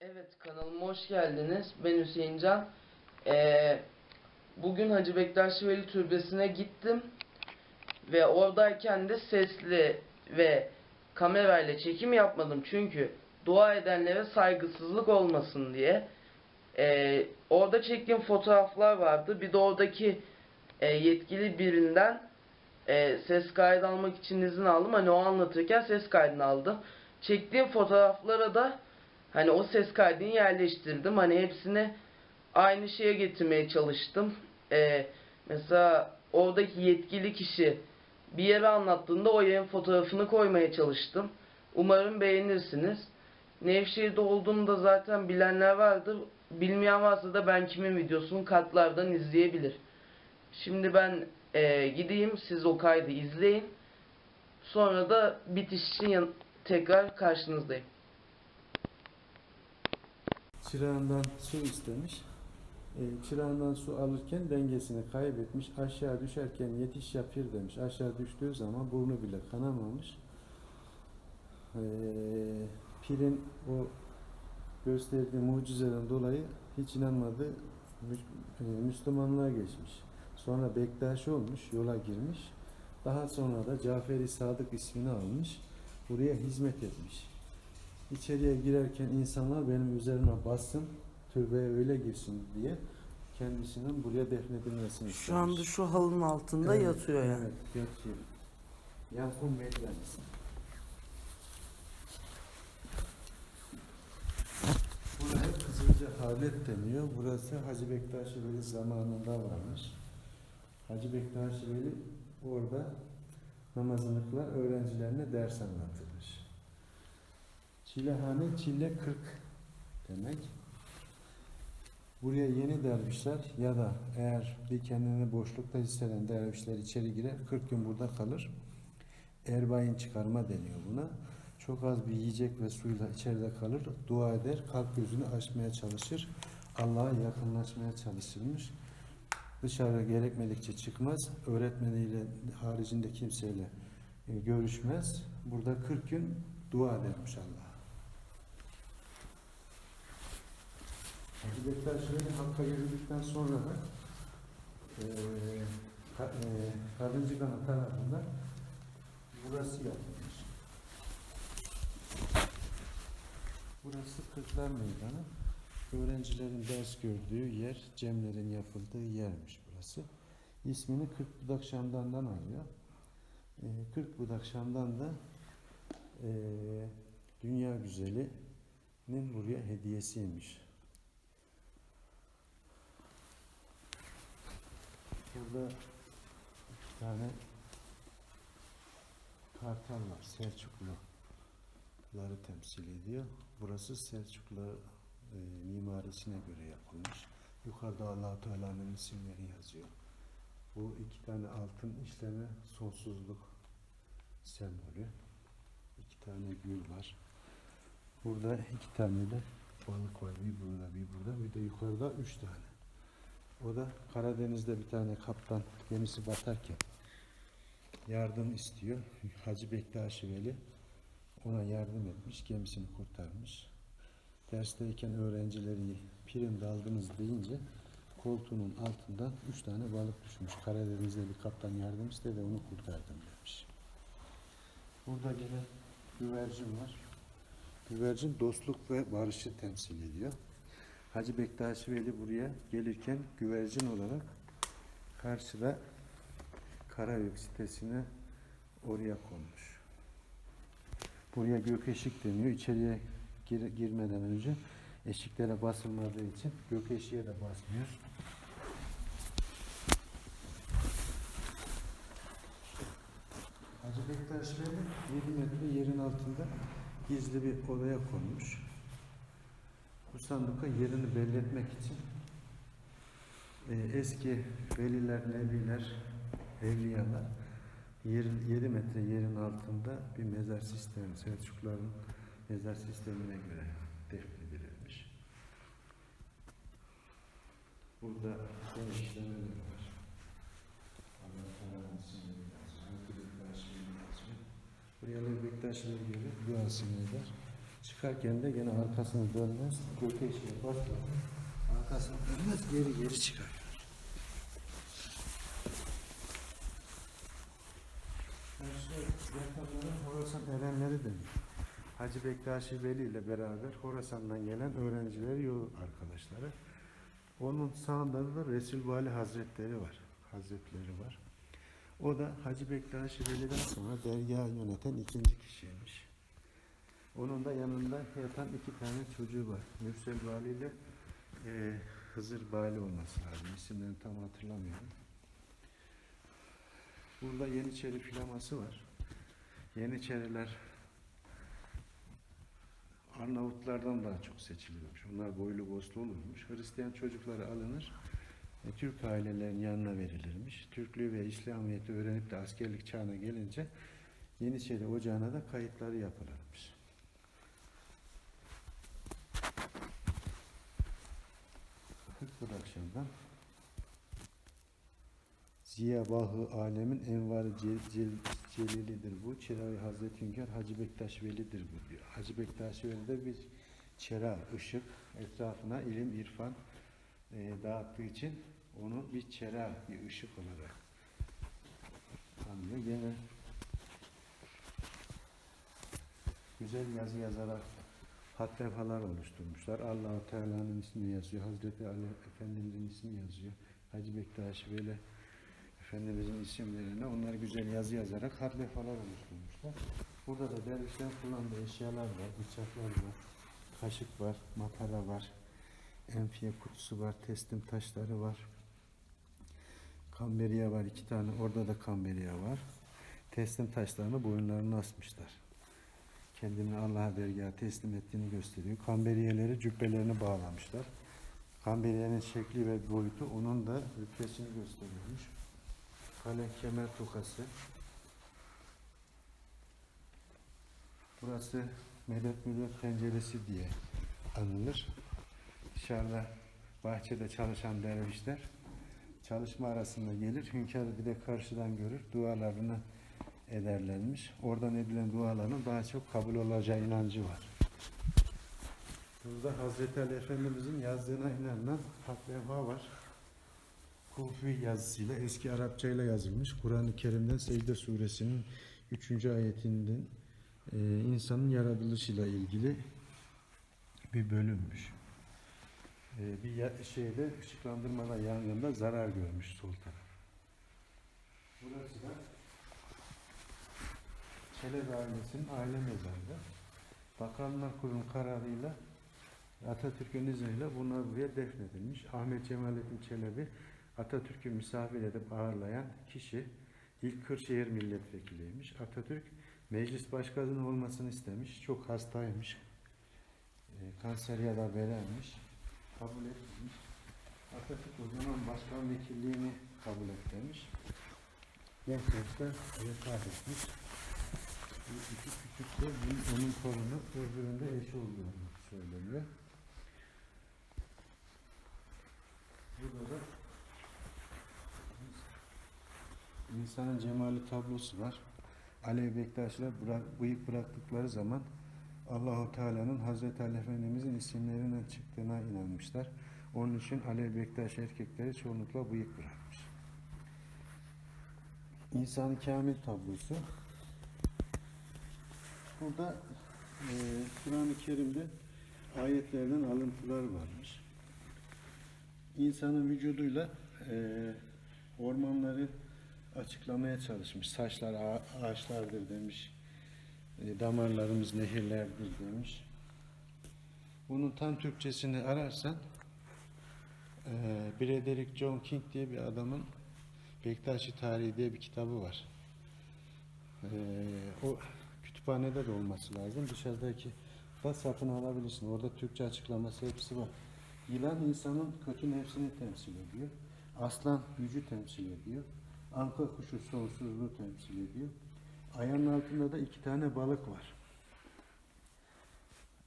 Evet kanalıma hoş geldiniz. Ben Hüseyin Can. Ee, bugün Hacı Bektaş Veli Türbesi'ne gittim. Ve oradayken de sesli ve kamerayla çekim yapmadım. Çünkü dua edenlere saygısızlık olmasın diye. Ee, orada çektiğim fotoğraflar vardı. Bir de oradaki e, yetkili birinden e, ses kaydı almak için izin aldım. Hani o anlatırken ses kaydını aldım. Çektiğim fotoğraflara da Hani o ses kaydını yerleştirdim. Hani hepsini aynı şeye getirmeye çalıştım. Ee, mesela oradaki yetkili kişi bir yere anlattığında o yerin fotoğrafını koymaya çalıştım. Umarım beğenirsiniz. Nevşehir'de olduğumu da zaten bilenler vardır. Bilmeyen varsa da ben kimin videosunu kartlardan izleyebilir. Şimdi ben e, gideyim siz o kaydı izleyin. Sonra da bitiş için tekrar karşınızdayım. Çırağından su istemiş. Ee, çırağından su alırken dengesini kaybetmiş. Aşağı düşerken yetiş yapır demiş. Aşağı düştüğü zaman burnu bile kanamamış. Ee, pirin o gösterdiği mucizeden dolayı hiç inanmadı. E, Müslümanlığa geçmiş. Sonra Bektaşi olmuş, yola girmiş. Daha sonra da Caferi Sadık ismini almış. Buraya hizmet etmiş. İçeriye girerken insanlar benim üzerime bassın, türbeye öyle girsin diye kendisinin buraya defnedilmesini Şu anda şu halının altında Evet, yatıyor yani. Evet, yatıyor. Yankun Medyanesi. Buraya Kızılca Havlet deniyor. Burası Hacı Bektaş Veli zamanında varmış. Hacı Bektaş Veli orada namazını kılar, öğrencilerine ders anlatırmış. Çilehane, çile 40 demek. Buraya yeni dervişler ya da eğer bir kendini boşlukta hisseden dervişler içeri girer, 40 gün burada kalır. Erbayin çıkarma deniyor buna. Çok az bir yiyecek ve suyla içeride kalır, dua eder, kalp gözünü açmaya çalışır, Allah'a yakınlaşmaya çalışırmış. Dışarı gerekmedikçe çıkmaz, öğretmeniyle haricinde kimseyle e, görüşmez. Burada 40 gün dua edermiş Allah'a. Hacı Bektaş Veli Hakk'a yürüdükten sonra da eee ka, eee Kadıncı Kanı tarafında burası yapılmış. Burası Kırklar Meydanı. Öğrencilerin ders gördüğü yer, cemlerin yapıldığı yermiş burası. İsmini Kırk Budak Şamdan'dan alıyor. Eee Kırk Budak Şam'dan da eee Dünya Güzeli'nin buraya hediyesiymiş. Burada bir tane kartal var. Selçukluları temsil ediyor. Burası Selçuklu e, mimarisine göre yapılmış. Yukarıda allah Teala'nın isimleri yazıyor. Bu iki tane altın işleme sonsuzluk sembolü. İki tane gül var. Burada iki tane de balık var. Bir burada, bir burada. Bir de yukarıda üç tane. O da Karadeniz'de bir tane kaptan gemisi batarken yardım istiyor. Hacı Bektaş Veli ona yardım etmiş, gemisini kurtarmış. Dersteyken öğrencileri prim daldınız deyince koltuğunun altından üç tane balık düşmüş. Karadeniz'de bir kaptan yardım istedi, onu kurtardım demiş. Burada gene güvercin var. Güvercin dostluk ve barışı temsil ediyor. Hacı Bektaş Veli buraya gelirken güvercin olarak karşıda Karayük sitesine oraya konmuş. Buraya gök eşik deniyor. İçeriye gir- girmeden önce eşiklere basılmadığı için gök eşiğe de basmıyor. Hacı Bektaş Veli 7 metre yerin altında gizli bir odaya konmuş. Bu yerini belli etmek için e, eski veliler, nebiler, evliyalar yer, 7 metre yerin altında bir mezar sistemi, Selçukluların mezar sistemine göre defnedilmiş. Burada son işlemeler var. Allah Teala'nın ismini yazıyor. Hazreti Bektaş Veli yazıyor. Buraya göre duasını eder. Çıkarken de gene arkasını dönmez. Gökeşe basmadan arkasını dönmez geri geri çıkar. Karşı yatanların Horasan erenleri demiş. Hacı Bektaşi Veli ile beraber Horasan'dan gelen öğrencileri yol arkadaşları. Onun sağında da Resul Vali Hazretleri var. Hazretleri var. O da Hacı Bektaşi Veli'den sonra dergahı yöneten ikinci kişiymiş. Onun da yanında yatan iki tane çocuğu var. Mürsel Vali ile e, Hızır Vali olması lazım. İsimlerini tam hatırlamıyorum. Burada Yeniçeri filaması var. Yeniçeriler Arnavutlardan daha çok seçiliyormuş. Onlar boylu boslu olurmuş. Hristiyan çocukları alınır. e, Türk ailelerin yanına verilirmiş. Türklüğü ve İslamiyet'i öğrenip de askerlik çağına gelince Yeniçeri Ocağı'na da kayıtları yapılırmış. Akşamdan Ziya Bahı alemin envarı cel, cel, celilidir bu. Çırağı Hazreti Hünkar Hacı Bektaş Veli'dir bu diyor. Hacı Bektaş Veli de bir çıra, ışık, etrafına ilim, irfan e, dağıttığı için onu bir çıra, bir ışık olarak anlıyor. Gene güzel yazı yazarak hat levhalar oluşturmuşlar. Allah-u Teala'nın ismini yazıyor. Hazreti Ali Efendimizin ismini yazıyor. Hacı Bektaş Veli Efendimizin isimlerini onları güzel yazı yazarak hat levhalar oluşturmuşlar. Burada da dervişlerin kullandığı eşyalar var, bıçaklar var, kaşık var, matara var, enfiye kutusu var, teslim taşları var. Kamberiye var iki tane, orada da kamberiye var. Teslim taşlarını boyunlarına asmışlar. Kendini Allah'a dergaha teslim ettiğini gösteriyor. Kamberiyeleri cübbelerini bağlamışlar. Kamberiyenin şekli ve boyutu onun da rütbesini gösteriyormuş. Kale kemer tokası. Burası medet müddet penceresi diye anılır. Dışarıda bahçede çalışan dervişler çalışma arasında gelir. Hünkârı bir de karşıdan görür. Dualarını ederlermiş. Oradan edilen duaların daha çok kabul olacağı inancı var. Burada Hazreti Ali Efendimizin yazdığına inanılan hak levha var. Kufi yazısıyla eski Arapçayla yazılmış. Kur'an-ı Kerim'den Secde Suresinin 3. ayetinden e, insanın yaratılışıyla ilgili bir bölümmüş. E, bir şeyde ışıklandırmada yangında zarar görmüş sol taraf. Burası da Çelebi ailesinin aile mezarı. Bakanlar Kurulu kararıyla Atatürk'ün izniyle bunlar buraya defnedilmiş. Ahmet Cemalettin Çelebi Atatürk'ü misafir edip ağırlayan kişi ilk Kırşehir milletvekiliymiş. Atatürk meclis başkanı olmasını istemiş. Çok hastaymış. E, kanser ya da veremmiş. Kabul etmemiş. Atatürk o zaman başkan vekilliğini kabul et demiş. Genç yaşta vefat etmiş. İki küçük bunun- onun torunu, öbüründe eşi olduğunu söyleniyor. Burada da insanın cemali tablosu var. Alevi Bektaşiler bırak, bıyık bıraktıkları zaman Allahu Teala'nın Hazreti Ali Efendimizin isimlerinden çıktığına inanmışlar. Onun için Alevi Bektaş erkekleri çoğunlukla bıyık bırakmış. İnsan Kamil tablosu. Burada e, Kur'an-ı Kerim'de ayetlerden alıntılar varmış. İnsanın vücuduyla e, ormanları açıklamaya çalışmış. Saçlar ağa- ağaçlardır demiş. E, damarlarımız nehirlerdir demiş. Bunun tam Türkçesini ararsan e, Frederick John King diye bir adamın Bektaşi Tarihi diye bir kitabı var. E, o kütüphanede de olması lazım. Dışarıdaki da satın alabilirsin. Orada Türkçe açıklaması hepsi var. Yılan insanın kötü nefsini temsil ediyor. Aslan gücü temsil ediyor. Anka kuşu sonsuzluğu temsil ediyor. Ayağının altında da iki tane balık var.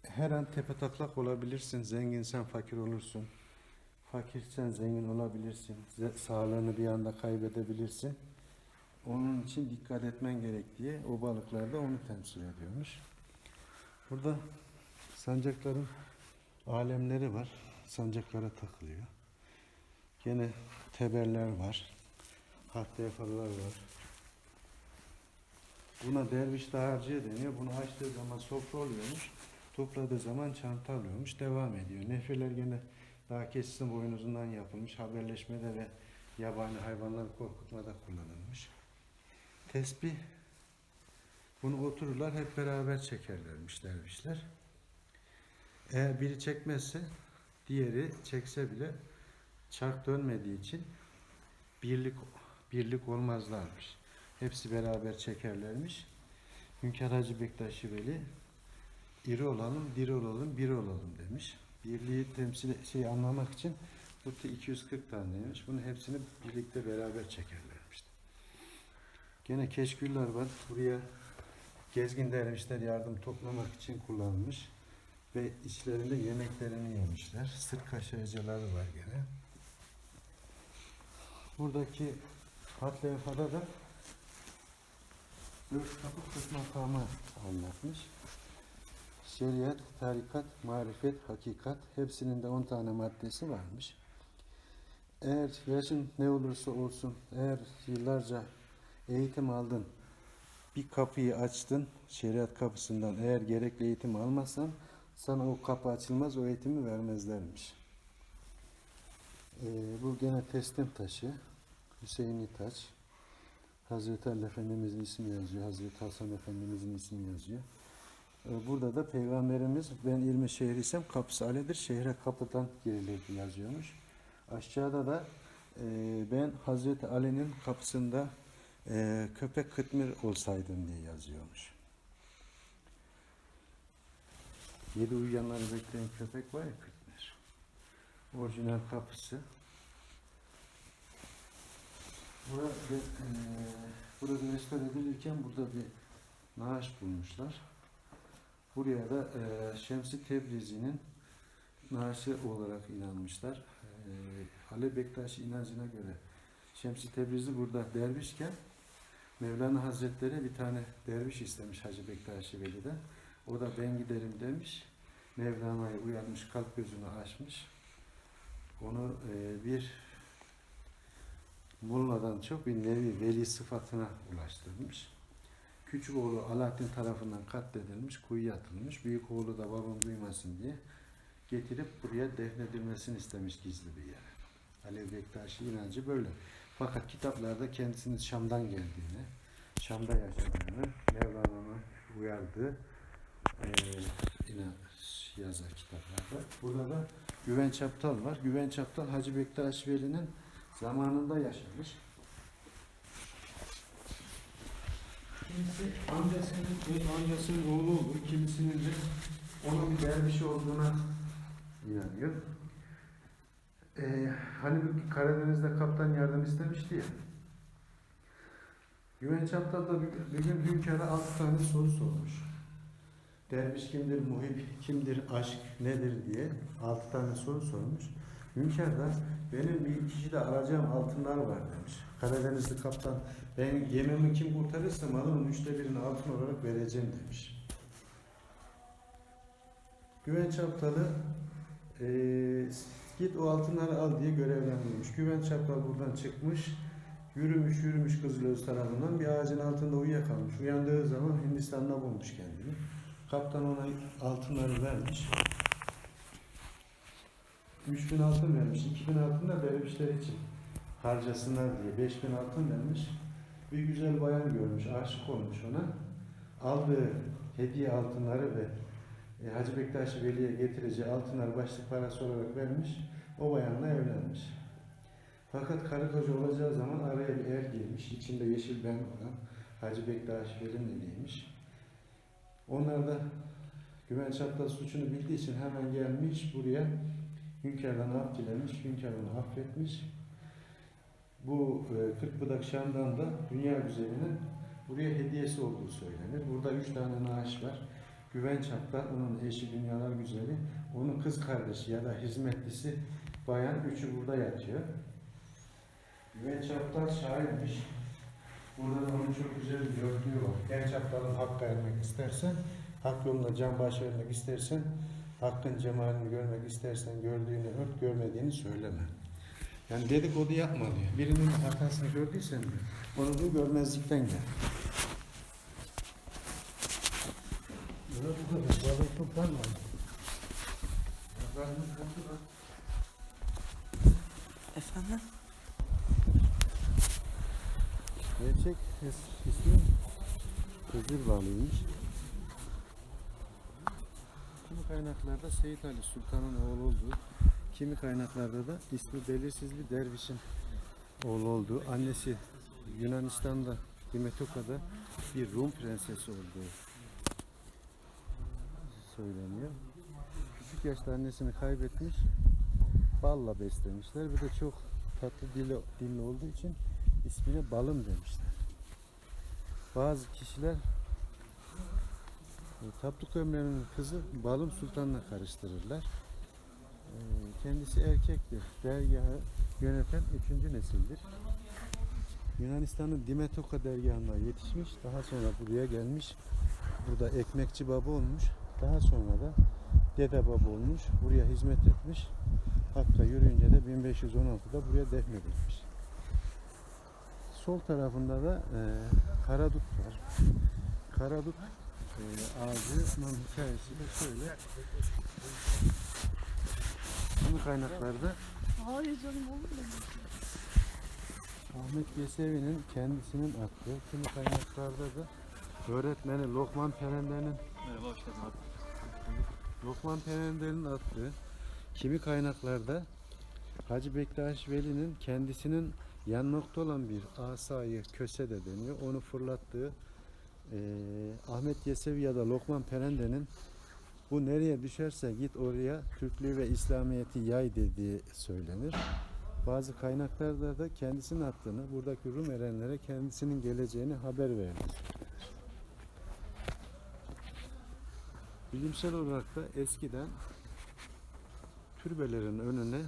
Her an tepe taklak olabilirsin. Zenginsen fakir olursun. Fakirsen zengin olabilirsin. Sağlığını bir anda kaybedebilirsin. Onun için dikkat etmen gerek diye o balıklar da onu temsil ediyormuş. Burada Sancakların alemleri var. Sancaklara takılıyor. Gene teberler var. Hat defalar var. Buna derviş dağarcığı deniyor. Bunu açtığı zaman sofra oluyormuş. Topladığı zaman çanta alıyormuş. Devam ediyor. Nefreler gene daha keskin boynuzundan yapılmış. Haberleşmede ve yabani hayvanları korkutmada kullanılmış. Tesbih bunu otururlar hep beraber çekerlermiş dervişler. Eğer biri çekmezse diğeri çekse bile çark dönmediği için birlik birlik olmazlarmış. Hepsi beraber çekerlermiş. Hünkar Hacı Bektaşi Veli iri olalım, diri olalım, bir olalım demiş. Birliği temsil şey anlamak için bu da 240 taneymiş. Bunu hepsini birlikte beraber çekerlermiş. Gene keşküller var. Buraya gezgin dervişler yardım toplamak için kullanılmış. Ve içlerinde yemeklerini yemişler. Sırt kaşıyıcıları var gene. Buradaki hat levhada da dört kapı kırk anlatmış. Şeriat, tarikat, marifet, hakikat hepsinin de 10 tane maddesi varmış. Eğer yaşın ne olursa olsun, eğer yıllarca eğitim aldın, bir kapıyı açtın şeriat kapısından eğer gerekli eğitim almazsan sana o kapı açılmaz o eğitimi vermezlermiş. Ee, bu gene teslim taşı Hüseyin'i taç Hazreti Ali Efendimizin ismi yazıyor Hazreti Hasan Efendimizin ismi yazıyor. Ee, burada da Peygamberimiz ben ilmi şehriysem kapısı Ali'dir şehre kapıdan girilir yazıyormuş. Aşağıda da e, ben Hazreti Ali'nin kapısında e, köpek kıtmir olsaydım diye yazıyormuş. Yedi uyuyanları bekleyen köpek var ya kıtmir. Orijinal kapısı. Burada, e, burada restore edilirken burada bir naaş bulmuşlar. Buraya da e, Şemsi Tebrizi'nin naaşı olarak inanmışlar. E, Ali Bektaşi inancına göre Şemsi Tebrizi burada dervişken Mevlana Hazretleri bir tane derviş istemiş Hacı Bektaşi Veli'den. O da ben giderim demiş. Mevlana'yı uyanmış, kalp gözünü açmış. Onu e, bir Mulla'dan çok bir nevi veli sıfatına ulaştırmış. Küçük oğlu Alaaddin tarafından katledilmiş, kuyuya atılmış. Büyük oğlu da babam duymasın diye getirip buraya defnedilmesini istemiş gizli bir yere. Alevi Bektaşi inancı böyle. Fakat kitaplarda kendisinin Şam'dan geldiğini, Şam'da yaşadığını, Mevlana'nın uyardığı e, inanç yazar kitaplarda. Burada da Güven Çaptal var. Güven Çaptal Hacı Bektaş Veli'nin zamanında yaşamış. Kimisi amcasının, amcasının oğlu olur, kimisinin de onun bir derviş olduğuna inanıyor. Ee, hani Karadeniz'de kaptan yardım istemişti ya. Güven Çaptal da bir, gün hünkâra altı tane soru sormuş. Derviş kimdir, muhib kimdir, aşk nedir diye altı tane soru sormuş. Hünkâr da benim bir kişide alacağım altınlar var demiş. Karadenizli kaptan ben yememi kim kurtarırsa malımın üçte birini altın olarak vereceğim demiş. Güven Çaptal'ı eee git o altınları al diye görevlendirilmiş. Güven Çaptal buradan çıkmış, yürümüş yürümüş Kızılöz tarafından bir ağacın altında uyuyakalmış. Uyandığı zaman Hindistan'da bulmuş kendini. Kaptan ona altınları vermiş. 3000 altın vermiş. 2000 altın da dervişler için harcasınlar diye 5000 altın vermiş. Bir güzel bayan görmüş, aşık olmuş ona. Aldığı hediye altınları ve Hacı Bektaş Veli'ye getireceği altınları başlık parası olarak vermiş. O bayanla evlenmiş. Fakat karı koca olacağı zaman araya bir er girmiş. İçinde yeşil ben olan Hacı Bektaş Veli'nin eliymiş. Onlar da Güven Çapta suçunu bildiği için hemen gelmiş buraya hünkârdan af dilemiş, hünkâr onu affetmiş. Bu e, Kırkbudak Şam'dan da dünya güzelinin buraya hediyesi olduğu söylenir. Burada üç tane naaş var. Güven Çapta, onun eşi dünyalar güzeli, onun kız kardeşi ya da hizmetlisi bayan üçü burada yatıyor. Güven Çapta şairmiş. Burada da onun çok güzel bir dörtlüğü var. Genç Çaptal'ın hakkı ermek istersen Hak yolunda can başarmak istersen, hakkın cemalini görmek istersen gördüğünü ört, görmediğini söyleme. Yani dedikodu yapma diyor. Birinin hatasını gördüysen onu diyor görmezlikten gel. Efendim? Gerçek is- ismi Hızır balıymış. Kimi kaynaklarda Seyit Ali Sultan'ın oğlu olduğu, kimi kaynaklarda da ismi belirsiz bir dervişin oğlu olduğu, annesi Yunanistan'da Dimetoka'da bir Rum prensesi olduğu söyleniyor. Küçük yaşta annesini kaybetmiş, balla beslemişler. Bir de çok tatlı dili, dilli olduğu için ismine balım demişler. Bazı kişiler e, Tabluk Ömer'in kızı Balım Sultan'la karıştırırlar. E, Kendisi erkektir. Dergahı yöneten üçüncü nesildir. Yunanistan'ın Dimetoka dergahına yetişmiş. Daha sonra buraya gelmiş. Burada ekmekçi baba olmuş. Daha sonra da dede baba olmuş. Buraya hizmet etmiş. Hatta yürüyünce de 1516'da buraya defnedilmiş. Sol tarafında da e, karadut var. Karadut e, ağacının hikayesi de şöyle. Kimi kaynaklarda Hayır canım olur mu? Ahmet Yesevi'nin kendisinin attığı, kimi kaynaklarda da öğretmeni Lokman Perender'in Merhaba, hoş geldin abi. Lokman Perender'in attığı, kimi kaynaklarda Hacı Bektaş Veli'nin kendisinin yanmakta olan bir asayı köse de deniyor. Onu fırlattığı eee, Ahmet Yesevi ya da Lokman Perender'in bu nereye düşerse git oraya Türklüğü ve İslamiyet'i yay dediği söylenir. Bazı kaynaklarda da kendisinin attığını, buradaki Rum erenlere kendisinin geleceğini haber verdi. Bilimsel olarak da eskiden türbelerin önüne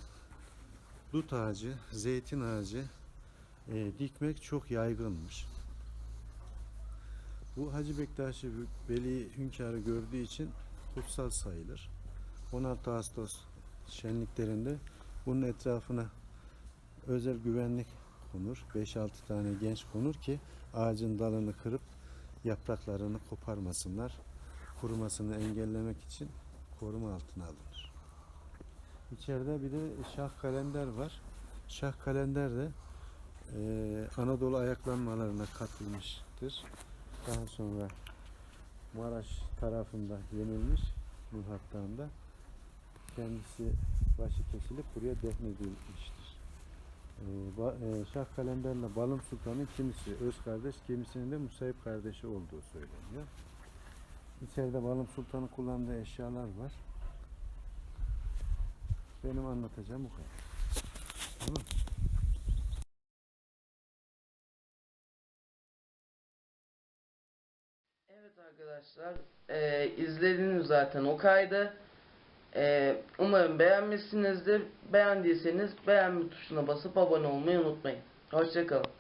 dut ağacı, zeytin ağacı e, dikmek çok yaygınmış. Bu Hacı Bektaşi Veli hünkârı gördüğü için kutsal sayılır. 16 Ağustos şenliklerinde bunun etrafına özel güvenlik konur. 5-6 tane genç konur ki ağacın dalını kırıp yapraklarını koparmasınlar. Kurumasını engellemek için koruma altına alınır. İçeride bir de şah kalender var. Şah kalender de eee, Anadolu ayaklanmalarına katılmıştır. Daha sonra Maraş tarafında yenilmiş Nuh Hattağı'nda. Kendisi başı kesilip buraya defnedilmiştir. Ee, e, Şah Kalender'le Balım Sultan'ın kimisi öz kardeş, kimisinin de Musayip kardeşi olduğu söyleniyor. İçeride Balım Sultan'ın kullandığı eşyalar var. Benim anlatacağım bu kadar. Tamam. Evet arkadaşlar, e, izlediniz zaten o kaydı. E, umarım beğenmişsinizdir. Beğendiyseniz beğenme tuşuna basıp abone olmayı unutmayın. Hoşçakalın.